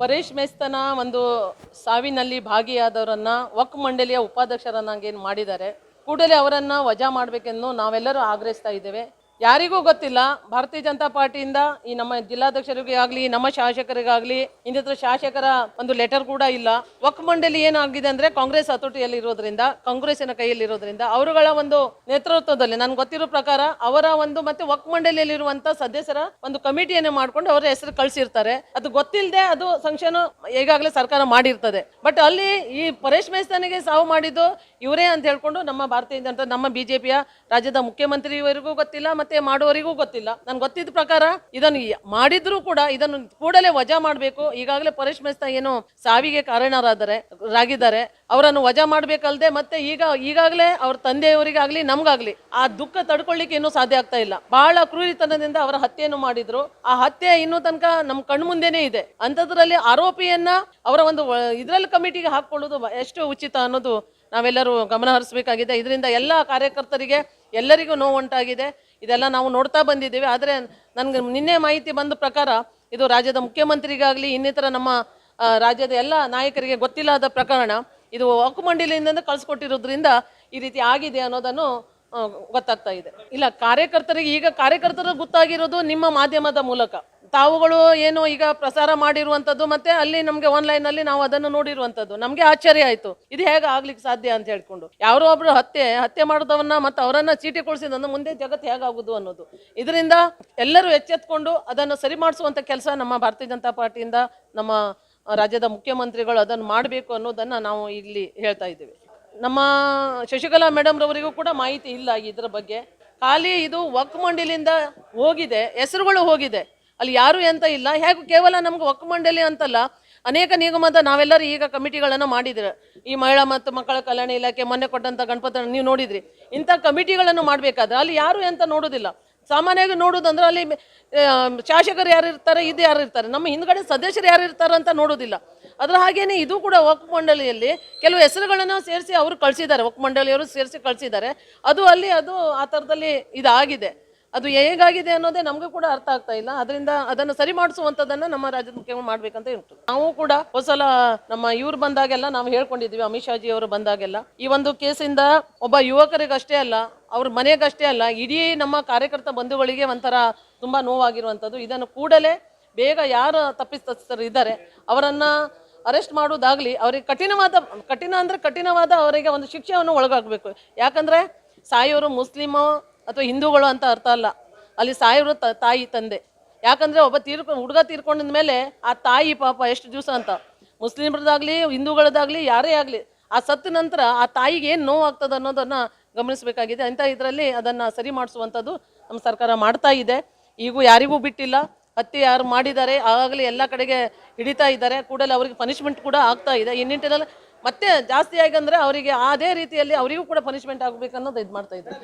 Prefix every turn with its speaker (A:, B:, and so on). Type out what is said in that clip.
A: ಪರೇಶ್ ಮೇಸ್ತನ ಒಂದು ಸಾವಿನಲ್ಲಿ ಭಾಗಿಯಾದವರನ್ನ ವಕ್ ಮಂಡಳಿಯ ಉಪಾಧ್ಯಕ್ಷರನ್ನಾಗೇನು ಮಾಡಿದ್ದಾರೆ, ಕೂಡಲೇ ಅವರನ್ನು ವಜಾ ಮಾಡಬೇಕೆಂದು ನಾವೆಲ್ಲರೂ ಆಗ್ರಹಿಸ್ತಾ ಇದ್ದೇವೆ. ಯಾರಿಗೂ ಗೊತ್ತಿಲ್ಲ, ಭಾರತೀಯ ಜನತಾ ಪಾರ್ಟಿಯಿಂದ ಈ ನಮ್ಮ ಜಿಲ್ಲಾಧ್ಯಕ್ಷರಿಗೆ ಆಗಲಿ, ನಮ್ಮ ಶಾಸಕರಿಗಾಗಲಿ ಇನ್ನಿತರ ಶಾಸಕರ ಒಂದು ಲೆಟರ್ ಕೂಡ ಇಲ್ಲ. ವಕ್ ಮಂಡಳಿ ಏನಾಗಿದೆ ಅಂದ್ರೆ ಕಾಂಗ್ರೆಸ್ ಹತೋಟಿಯಲ್ಲಿ ಇರೋದ್ರಿಂದ ಕಾಂಗ್ರೆಸ್ಸಿನ ಕೈಯಲ್ಲಿ ಇರೋದ್ರಿಂದ ಅವರುಗಳ ಒಂದು ನೇತೃತ್ವದಲ್ಲಿ, ನನ್ಗೆ ಗೊತ್ತಿರೋ ಪ್ರಕಾರ ಅವರ ಒಂದು ಮತ್ತೆ ವಕ್ ಮಂಡಳಿಯಲ್ಲಿರುವಂತ ಸದಸ್ಯರ ಒಂದು ಕಮಿಟಿಯನ್ನು ಮಾಡ್ಕೊಂಡು ಅವರ ಹೆಸರು ಕಳಿಸಿರ್ತಾರೆ. ಅದು ಗೊತ್ತಿಲ್ಲದೆ ಅದು ಸಂಕ್ಷನ್ ಈಗಾಗಲೇ ಸರ್ಕಾರ ಮಾಡಿರ್ತದೆ. ಬಟ್ ಅಲ್ಲಿ ಈ ಪರೇಶ್ ಮೇಸ್ತಾನಿಗೆ ಸಾವು ಮಾಡಿದ್ದು ಇವರೇ ಅಂತ ಹೇಳ್ಕೊಂಡು ನಮ್ಮ ಭಾರತೀಯ ಜನತಾ, ನಮ್ಮ ಬಿಜೆಪಿಯ ರಾಜ್ಯದ ಮುಖ್ಯಮಂತ್ರಿಯವರಿಗೂ ಗೊತ್ತಿಲ್ಲ ಮತ್ತೆ ಮಾಡುವವರಿಗೂ ಗೊತ್ತಿಲ್ಲ. ನನ್ಗೆ ಗೊತ್ತಿದ್ದ ಪ್ರಕಾರ ಇದನ್ನು ಮಾಡಿದ್ರೂ ಕೂಡ ಇದನ್ನು ಕೂಡಲೇ ವಜಾ ಮಾಡಬೇಕು. ಈಗಾಗಲೇ ಪರೇಶ್ ಮೆಸ್ತಾ ಏನು ಸಾವಿಗೆ ಕಾರಣರಾದರೆ ರಾಗಿದ್ದಾರೆ. ಅವರನ್ನು ವಜಾ ಮಾಡ್ಬೇಕಲ್ದೆ ಮತ್ತೆ ಈಗ ಈಗಾಗಲೇ ಅವ್ರ ತಂದೆಯವರಿಗಾಗ್ಲಿ, ನಮ್ಗಾಗ್ಲಿ ಆ ದುಃಖ ತಡ್ಕೊಳ್ಳಿಕ್ಕೆ ಇನ್ನೂ ಸಾಧ್ಯ ಆಗ್ತಾ ಇಲ್ಲ. ಬಹಳ ಕ್ರೂರಿತನದಿಂದ ಅವರ ಹತ್ಯೆಯನ್ನು ಮಾಡಿದ್ರು. ಆ ಹತ್ಯೆ ಇನ್ನೂ ತನಕ ನಮ್ಮ ಕಣ್ಮುಂದೆನೇ ಇದೆ. ಅಂಥದ್ರಲ್ಲಿ ಆರೋಪಿಯನ್ನ ಅವರ ಒಂದು ಇದರಲ್ಲಿ ಕಮಿಟಿಗೆ ಹಾಕೊಳ್ಳೋದು ಎಷ್ಟು ಉಚಿತ ಅನ್ನೋದು ನಾವೆಲ್ಲರೂ ಗಮನ ಹರಿಸಬೇಕಾಗಿದೆ. ಇದರಿಂದ ಎಲ್ಲ ಕಾರ್ಯಕರ್ತರಿಗೆ ಎಲ್ಲರಿಗೂ ನೋವುಂಟಾಗಿದೆ ಇದೆಲ್ಲ ನಾವು ನೋಡ್ತಾ ಬಂದಿದ್ದೀವಿ. ಆದರೆ ನನಗೆ ನಿನ್ನೆ ಮಾಹಿತಿ ಬಂದ ಪ್ರಕಾರ ಇದು ರಾಜ್ಯದ ಮುಖ್ಯಮಂತ್ರಿಗಾಗಲಿ ಇನ್ನಿತರ ನಮ್ಮ ರಾಜ್ಯದ ಎಲ್ಲ ನಾಯಕರಿಗೆ ಗೊತ್ತಿಲ್ಲದ ಪ್ರಕರಣ ಇದು ಮಂಡಳಿಯಿಂದ ಕಳಿಸ್ಕೊಟ್ಟಿರೋದ್ರಿಂದ ಈ ರೀತಿ ಆಗಿದೆ ಅನ್ನೋದನ್ನು ಗೊತ್ತಾಗ್ತಾ ಇದೆ. ಇಲ್ಲ, ಕಾರ್ಯಕರ್ತರಿಗೆ ಈಗ ಕಾರ್ಯಕರ್ತರು ಗೊತ್ತಾಗಿರೋದು ನಿಮ್ಮ ಮಾಧ್ಯಮದ ಮೂಲಕ. ತಾವುಗಳು ಏನು ಈಗ ಪ್ರಸಾರ ಮಾಡಿರುವಂಥದ್ದು ಮತ್ತೆ ಅಲ್ಲಿ ನಮಗೆ ಆನ್ಲೈನಲ್ಲಿ ನಾವು ಅದನ್ನು ನೋಡಿರುವಂಥದ್ದು ನಮಗೆ ಆಶ್ಚರ್ಯ ಆಯಿತು. ಇದು ಹೇಗೆ ಆಗ್ಲಿಕ್ಕೆ ಸಾಧ್ಯ ಅಂತ ಹೇಳ್ಕೊಂಡು. ಯಾರೋ ಒಬ್ರು ಹತ್ಯೆ ಹತ್ಯೆ ಮಾಡಿದವನ್ನ ಮತ್ತು ಅವರನ್ನ ಚೀಟಿ ಕೊಡಿಸಿದ ಮುಂದೆ ಜಗತ್ತು ಹೇಗಾಗುದು ಅನ್ನೋದು. ಇದರಿಂದ ಎಲ್ಲರೂ ಎಚ್ಚೆತ್ಕೊಂಡು ಅದನ್ನು ಸರಿ ಮಾಡಿಸುವಂಥ ಕೆಲಸ ನಮ್ಮ ಭಾರತೀಯ ಜನತಾ ಪಾರ್ಟಿಯಿಂದ ನಮ್ಮ ರಾಜ್ಯದ ಮುಖ್ಯಮಂತ್ರಿಗಳು ಅದನ್ನು ಮಾಡಬೇಕು ಅನ್ನೋದನ್ನು ನಾವು ಇಲ್ಲಿ ಹೇಳ್ತಾ ಇದ್ದೇವೆ. ನಮ್ಮ ಶಶಿಕಲಾ ಮೇಡಮ್ ರವರಿಗೂ ಕೂಡ ಮಾಹಿತಿ ಇಲ್ಲ ಇದರ ಬಗ್ಗೆ. ಖಾಲಿ ಇದು ವಕ್ ಮಂಡಳಿಯಿಂದ ಹೋಗಿದೆ, ಹೆಸರುಗಳು ಹೋಗಿದೆ. ಅಲ್ಲಿ ಯಾರು ಎಂತ ಇಲ್ಲ. ಹೇಗೂ ಕೇವಲ ನಮ್ಗೆ ಒಕ್ಕ ಮಂಡಳಿ ಅಂತಲ್ಲ, ಅನೇಕ ನಿಗಮದ ನಾವೆಲ್ಲರೂ ಈಗ ಕಮಿಟಿಗಳನ್ನು ಮಾಡಿದ್ರೆ. ಈ ಮಹಿಳಾ ಮತ್ತು ಮಕ್ಕಳ ಕಲ್ಯಾಣ ಇಲಾಖೆ ಮೊನ್ನೆ ಕೊಟ್ಟಂತ ಗಣಪತಿಯನ್ನು ನೀವು ನೋಡಿದ್ರಿ. ಇಂಥ ಕಮಿಟಿಗಳನ್ನು ಮಾಡಬೇಕಾದ್ರೆ ಅಲ್ಲಿ ಯಾರು ಎಂತ ನೋಡೋದಿಲ್ಲ. ಸಾಮಾನ್ಯವಾಗಿ ನೋಡೋದಂದ್ರೆ ಅಲ್ಲಿ ಶಾಸಕರು ಯಾರು ಇರ್ತಾರೆ, ಇದು ಯಾರು ಇರ್ತಾರೆ. ನಮ್ಮ ಹಿಂದ್ಗಡೆ ಸದಸ್ಯರು ಯಾರು ಇರ್ತಾರೆ ಅಂತ ನೋಡೋದಿಲ್ಲ. ಅದರ ಹಾಗೇನೆ ಇದು ಕೂಡ ವಕ್ ಮಂಡಳಿಯಲ್ಲಿ ಕೆಲವು ಹೆಸರುಗಳನ್ನು ಸೇರಿಸಿ ಅವರು ಕಳಿಸಿದ್ದಾರೆ. ವಕ್ ಮಂಡಳಿಯವರು ಸೇರಿಸಿ ಕಳಿಸಿದ್ದಾರೆ. ಅದು ಅಲ್ಲಿ, ಅದು ಆ ಥರದಲ್ಲಿ ಇದಾಗಿದೆ. ಅದು ಹೇಗಾಗಿದೆ ಅನ್ನೋದೇ ನಮಗೂ ಕೂಡ ಅರ್ಥ ಆಗ್ತಾ ಇಲ್ಲ. ಅದರಿಂದ ಅದನ್ನು ಸರಿ ಮಾಡಿಸುವಂಥದ್ದನ್ನ ನಮ್ಮ ರಾಜ್ಯದ ಮುಖ್ಯಮಂತ್ರಿ ಮಾಡ್ಬೇಕಂತ ಉಂಟು ನಾವು ಕೂಡ ಹೊಸಲ ನಮ್ಮ ಇವ್ರು ಬಂದಾಗೆಲ್ಲ ನಾವು ಹೇಳ್ಕೊಂಡಿದ್ವಿ ಅಮಿತ್ ಶಾಜಿ ಅವರು ಬಂದಾಗೆಲ್ಲ. ಈ ಒಂದು ಕೇಸಿಂದ ಒಬ್ಬ ಯುವಕರಿಗಷ್ಟೇ ಅಲ್ಲ, ಅವ್ರ ಮನೆಗಷ್ಟೇ ಅಲ್ಲ, ಇಡೀ ನಮ್ಮ ಕಾರ್ಯಕರ್ತ ಬಂಧುಗಳಿಗೆ ಒಂಥರ ತುಂಬಾ ನೋವಾಗಿರುವಂಥದ್ದು. ಇದನ್ನು ಕೂಡಲೇ ಬೇಗ ಯಾರು ತಪ್ಪಿಸ್ತರು ಇದ್ದಾರೆ, ಅವರನ್ನ ಅರೆಸ್ಟ್ ಮಾಡೋದಾಗ್ಲಿ ಅವರಿಗೆ ಕಠಿಣವಾದ, ಕಠಿಣ ಅಂದ್ರೆ ಕಠಿಣವಾದ ಅವರಿಗೆ ಒಂದು ಶಿಕ್ಷೆಯನ್ನು ಒಳಗಾಗಬೇಕು ಯಾಕಂದ್ರೆ ಸಾಯೋರು ಮುಸ್ಲಿಮು ಅಥವಾ ಹಿಂದೂಗಳು ಅಂತ ಅರ್ಥ ಅಲ್ಲ. ಅಲ್ಲಿ ಸಾಯಿರು ತಾಯಿ ತಂದೆ. ಯಾಕಂದ್ರೆ ಒಬ್ಬ ತೀರ್ಕೊ, ಹುಡುಗ ತೀರ್ಕೊಂಡಿದ ಮೇಲೆ ಆ ತಾಯಿ ಪಾಪ ಎಷ್ಟು ದಿವಸ ಅಂತ. ಮುಸ್ಲಿಮ್ರದಾಗ್ಲಿ ಹಿಂದೂಗಳದಾಗ್ಲಿ ಯಾರೇ ಆಗಲಿ, ಆ ಸತ್ತ ನಂತರ ಆ ತಾಯಿಗೆ ಏನು ನೋವು ಆಗ್ತದೆ ಅನ್ನೋದನ್ನ ಗಮನಿಸಬೇಕಾಗಿದೆ. ಅಂತ ಇದರಲ್ಲಿ ಅದನ್ನ ಸರಿ ಮಾಡಿಸುವಂಥದ್ದು ನಮ್ಮ ಸರ್ಕಾರ ಮಾಡ್ತಾ ಇದೆ. ಈಗೂ ಯಾರಿಗೂ ಬಿಟ್ಟಿಲ್ಲ. ಹತ್ತಿ ಯಾರು ಮಾಡಿದ್ದಾರೆ ಆವಾಗಲೇ ಎಲ್ಲ ಕಡೆಗೆ ಹಿಡಿತಾ ಇದ್ದಾರೆ. ಕೂಡಲೇ ಅವರಿಗೆ ಪನಿಷ್ಮೆಂಟ್ ಕೂಡ ಆಗ್ತಾ ಇದೆ. ಈ ಮತ್ತೆ ಜಾಸ್ತಿ ಆಗಂದ್ರೆ ಅವರಿಗೆ ಅದೇ ರೀತಿಯಲ್ಲಿ ಅವರಿಗೂ ಕೂಡ ಪನಿಷ್ಮೆಂಟ್ ಆಗಬೇಕನ್ನೋದು ಇದು ಮಾಡ್ತಾ ಇದ್ದಾರೆ.